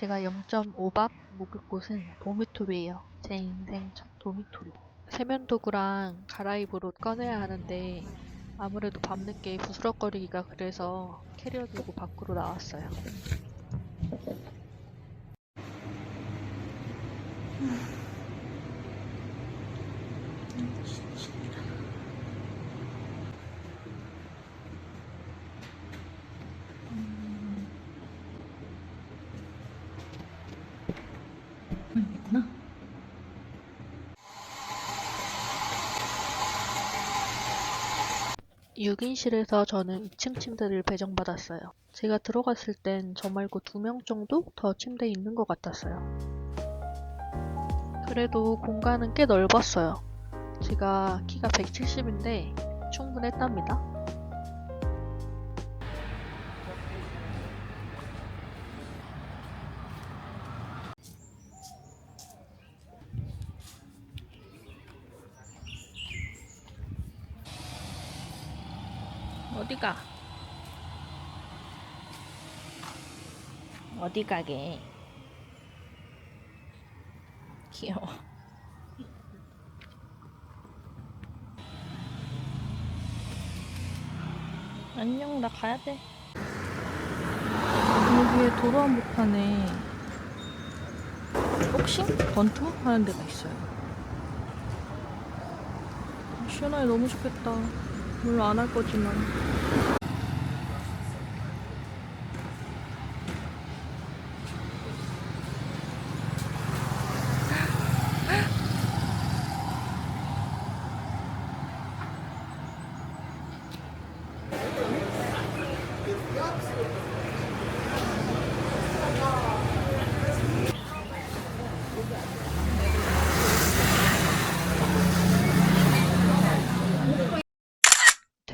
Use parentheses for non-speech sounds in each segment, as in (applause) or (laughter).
제가 0.5밥 묵을 곳은 도미토리예요. 제 인생 첫 도미토리. 세면도구랑 옷 꺼내야 하는데 아무래도 밤늦게 부스럭거리기가 그래서 캐리어 들고 밖으로 나왔어요. 6인실에서 저는 2층 침대를 배정받았어요. 제가 들어갔을 땐 저 말고 두 명 정도 더 침대에 있는 것 같았어요. 그래도 공간은 꽤 넓었어요. 제가 키가 170인데 충분했답니다. 가? 어디 가게? 귀여워. 안녕, 나 가야 돼. 여기에 도로 한복판에 복싱? 권투? 하는 데가 있어요. 시원하게 너무 좋겠다. 물론 안할 거지만. (laughs)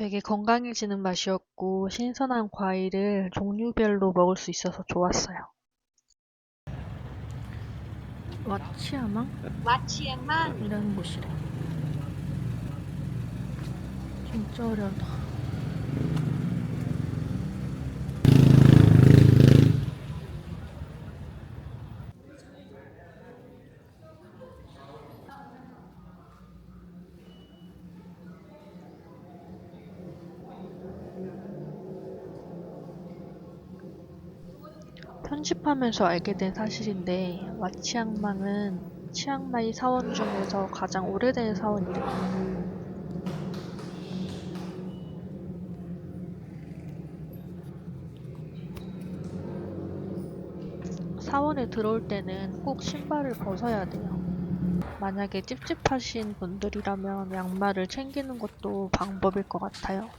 되게 건강해지는 맛이었고 신선한 과일을 종류별로 먹을 수 있어서 좋았어요. 와치아망? 와치야만 이라는 곳이래. 진짜 어려다. 편집하면서 알게 된 사실인데 와치앙망은 치앙마이 사원 중에서 가장 오래된 사원이래요. 사원에 들어올 때는 꼭 신발을 벗어야 돼요. 만약에 찝찝하신 분들이라면 양말을 챙기는 것도 방법일 것 같아요.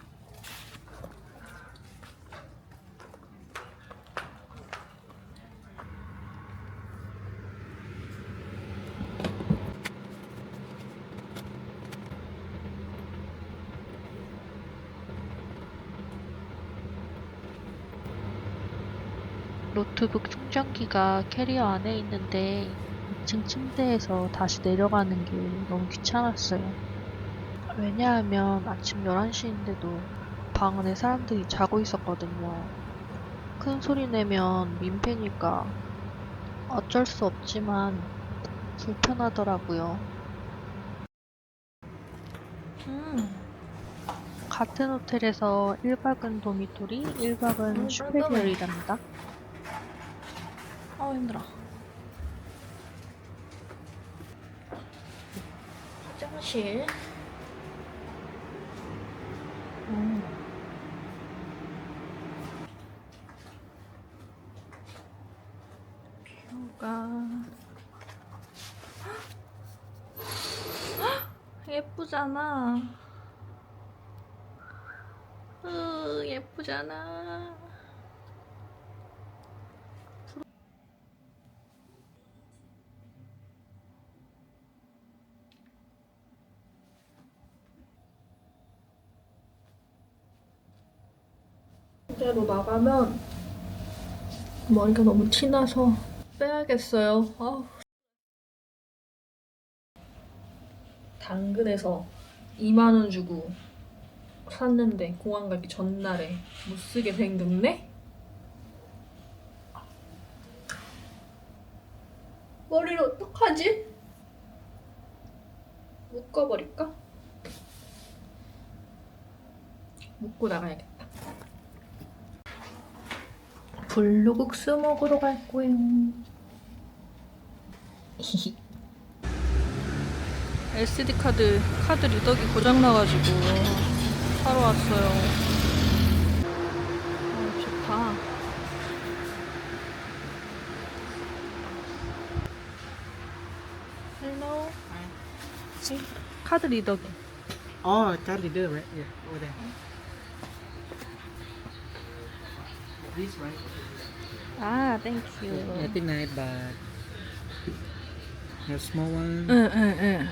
노트북 충전기가 캐리어 안에 있는데 2층 침대에서 다시 내려가는 게 너무 귀찮았어요. 왜냐하면 아침 11시인데도 방 안에 사람들이 자고 있었거든요. 큰 소리 내면 민폐니까 어쩔 수 없지만 불편하더라고요. 음, 같은 호텔에서 1박은 도미토리, 1박은 음, 슈페리얼이랍니다. 아우 힘들어. 화장실. 음. 뷰가 예쁘잖아. 으, 예쁘잖아. 실제로 나가면 머리가 너무 티나서 빼야겠어요. 당근에서 2만원 주고 샀는데 공항 가기 전날에 못 쓰게 된 금네? 블루 국수 먹으러 갈 거예요. SD 카드 카드 리더기 고장 나가지고 사러 왔어요. 아, 좋다. 헬로. 카드 리더기. Oh, card reader, right? Yeah, over there. This, right? Ah, thank you. I think I but a small one. Uh, uh, uh.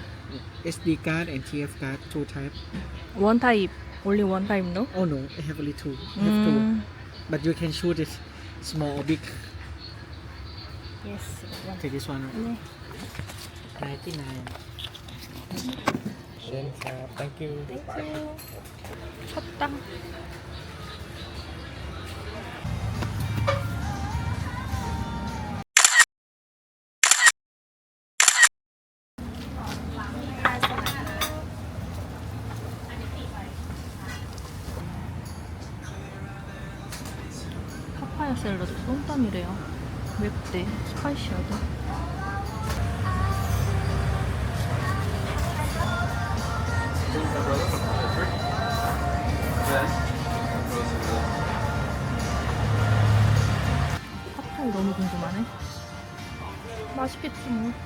SD card and TF card, two type. One type, only one type, no? Oh no, I have only two. I have two. Mm. But you can shoot it small or big. Yes. Okay, Take this one. Right? Yeah. 99. Thank you. Thank you. ขอบคุณ 샐러드 쏨땀이래요. 맵대. 스파이시하다. 핫타이 너무 궁금하네. 맛있겠지 뭐.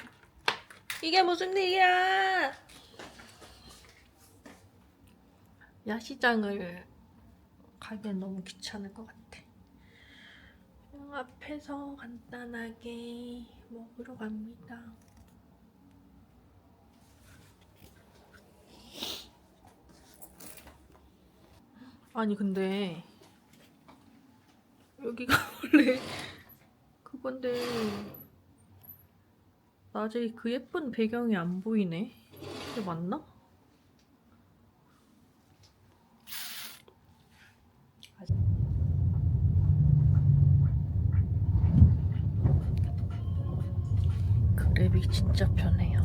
이게 무슨 일이야! 야시장을 가기엔 너무 귀찮을 것 같아. 그냥 앞에서 간단하게 먹으러 갑니다. 아니 근데 여기가 (laughs) 원래 그건데 낮에 그 예쁜 배경이 안 보이네. 이게 맞나? 그랩이 진짜 편해요.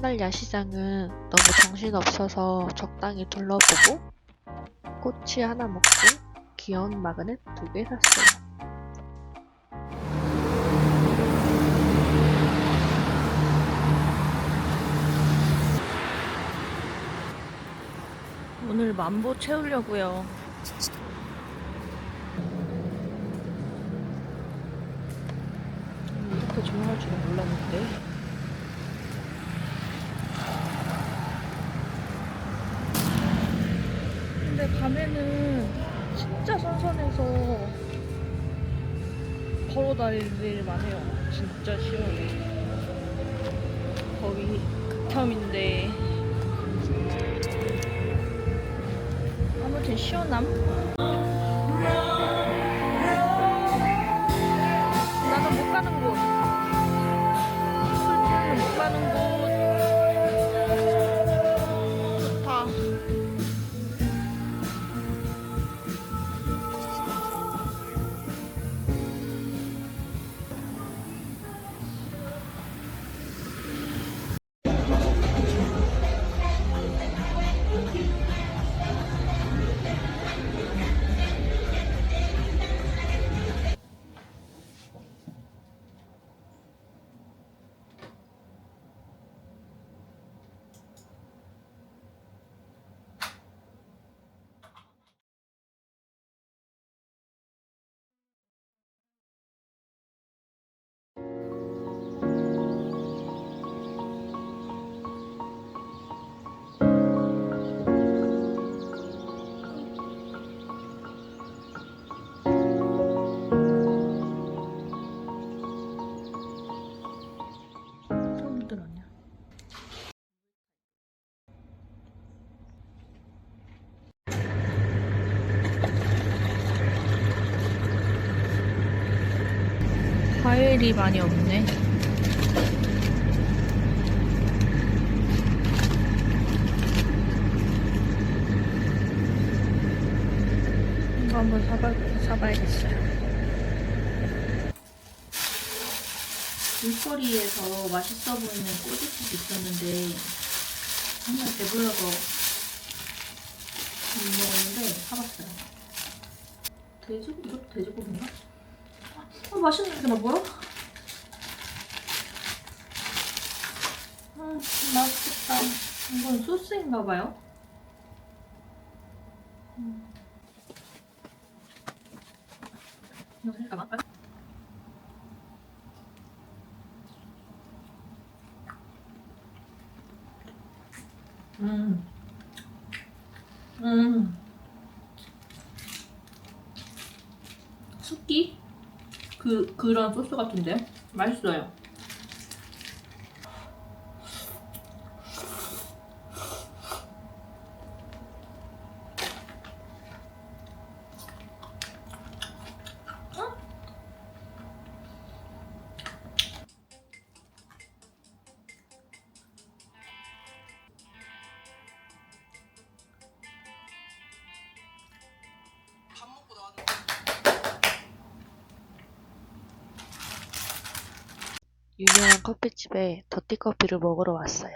첫날 야시장은 너무 정신없어서 적당히 둘러보고 꼬치 하나 먹고 귀여운 마그넷 두 개 샀어요. 오늘 만보 채우려고요. 이렇게 조용할 줄은 몰랐는데 밤에는 진짜 선선해서 걸어 다닐만 해요. 진짜 시원해. 거기 바텀인데 아무튼 시원함. 과일이 많이 없네. 이거 한번 사봐, 사봐야겠어요. 길거리에서 맛있어 보이는 꼬지집이 있었는데 정말 배불러서 못 먹었는데 사봤어요. 돼지 이것도 돼지고기인가? 어 맛있는데 나 뭐야? 아 맛있겠다. 소스인가 봐요. 음. 음. 음. 숙기? 그, 그런 소스 같은데요? 맛있어요. 유명한 커피집에 더티커피를 먹으러 왔어요.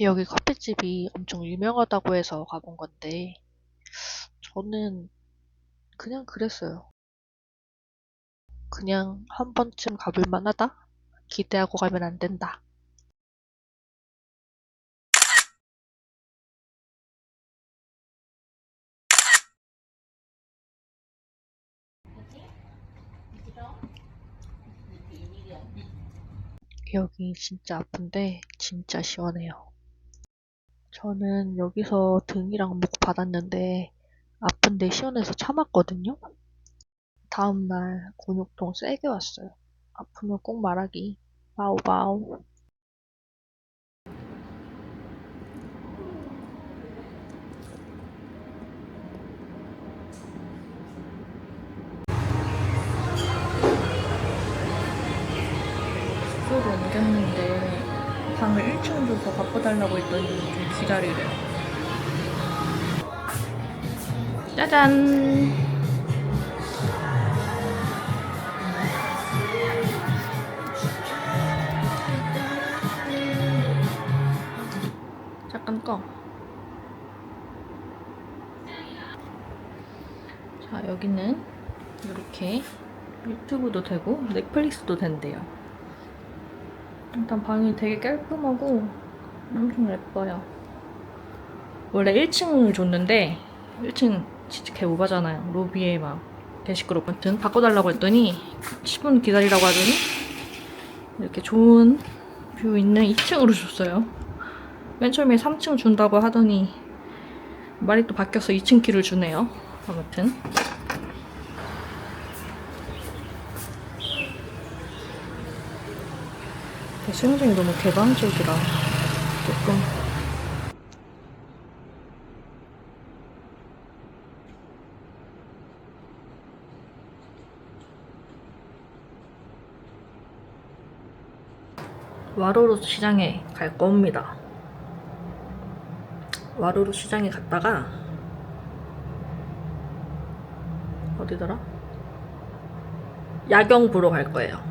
여기 커피집이 엄청 유명하다고 해서 가본 건데, 저는 그냥 그랬어요. 그냥 한 번쯤 가볼 만하다? 기대하고 가면 안 된다. 여기 진짜 아픈데 진짜 시원해요. 저는 여기서 등이랑 목 받았는데 아픈데 시원해서 참았거든요. 다음날 근육통 세게 왔어요. 아프면 꼭 말하기. 바우바우. 숙소로 옮겼는데 방을 1층 줘서 바꿔달라고 했더니 좀 기다리래요. 짜잔! 꺼. 자, 여기는 이렇게 유튜브도 되고 넷플릭스도 된대요. 일단 방이 되게 깔끔하고 엄청 예뻐요. 원래 1층을 줬는데 1층 진짜 개 오바잖아요. 로비에 막 개시끄럽고 아무튼 바꿔달라고 했더니 10분 기다리라고 하더니 이렇게 좋은 뷰 있는 2층으로 줬어요. 맨 처음에 3층 준다고 하더니 말이 또 바뀌어서 2층 키를 주네요. 아무튼. 수영장이 너무 개방적이라 조금 와로로 시장에 갈 겁니다. 와로로 시장에 갔다가 어디더라? 야경 보러 갈 거예요.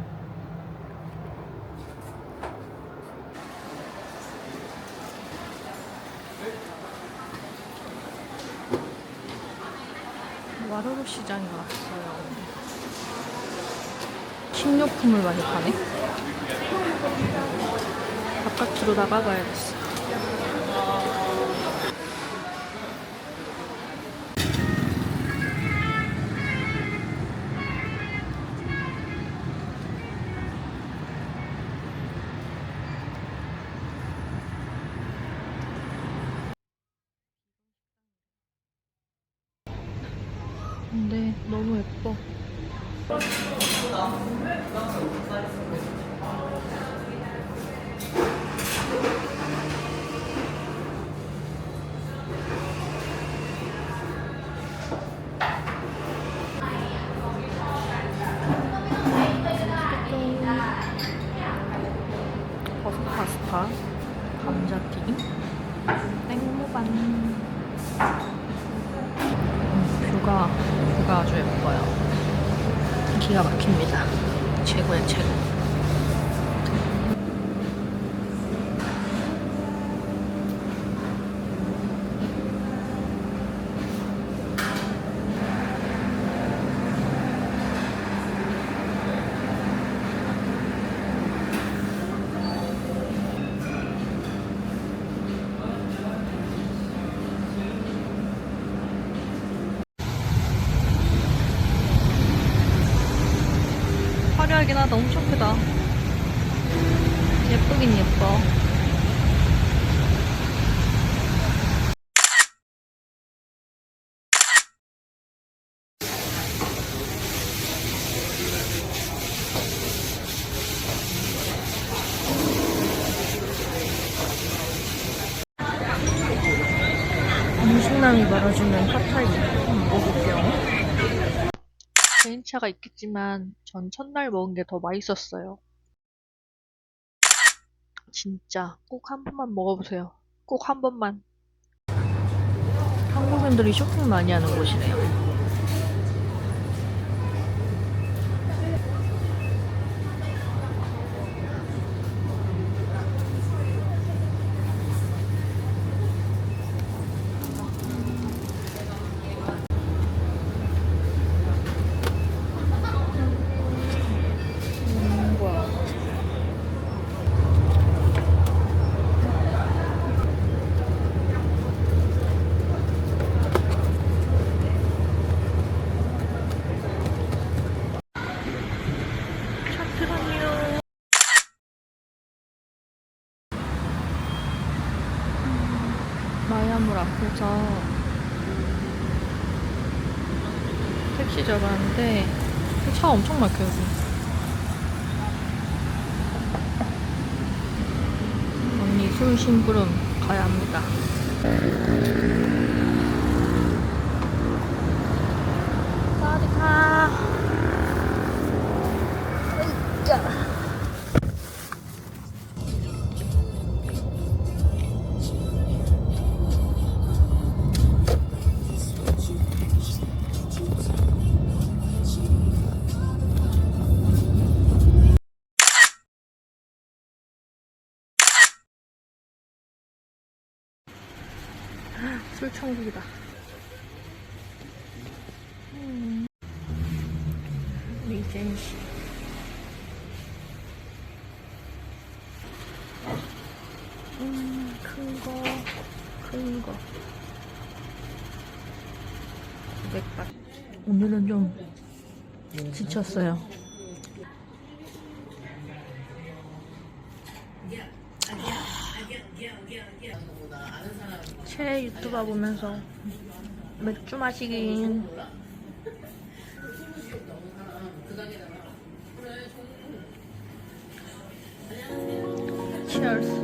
와로로 시장에 왔어요. 식료품을 많이 파네. 바깥으로 나가봐야겠어. 파스타, 감자튀김, 땡모반. 음, 뷰가, 뷰가 아주 예뻐요. 기가 막힙니다. 최고의 최고. 화려하긴 하다. 엄청 크다. 예쁘긴 예뻐. 음식남이 말아주는 핫타이 한번 먹어볼게요. 개인차가 있겠지만 전 첫날 먹은 게 더 맛있었어요. 진짜 꼭 한 번만 먹어보세요. 꼭 한 번만. 한국인들이 쇼핑 많이 하는. 차트라니요. 마야물 앞에서 택시 잡았는데 차 엄청 막혀요. 여기. 언니 술 심부름 가야 합니다. 술 천국이다. 음. 리젠시. 음, 큰 거, 큰 거. 900바. 오늘은 좀 지쳤어요. 최 유튜버 보면서 맥주 마시기. Cheers.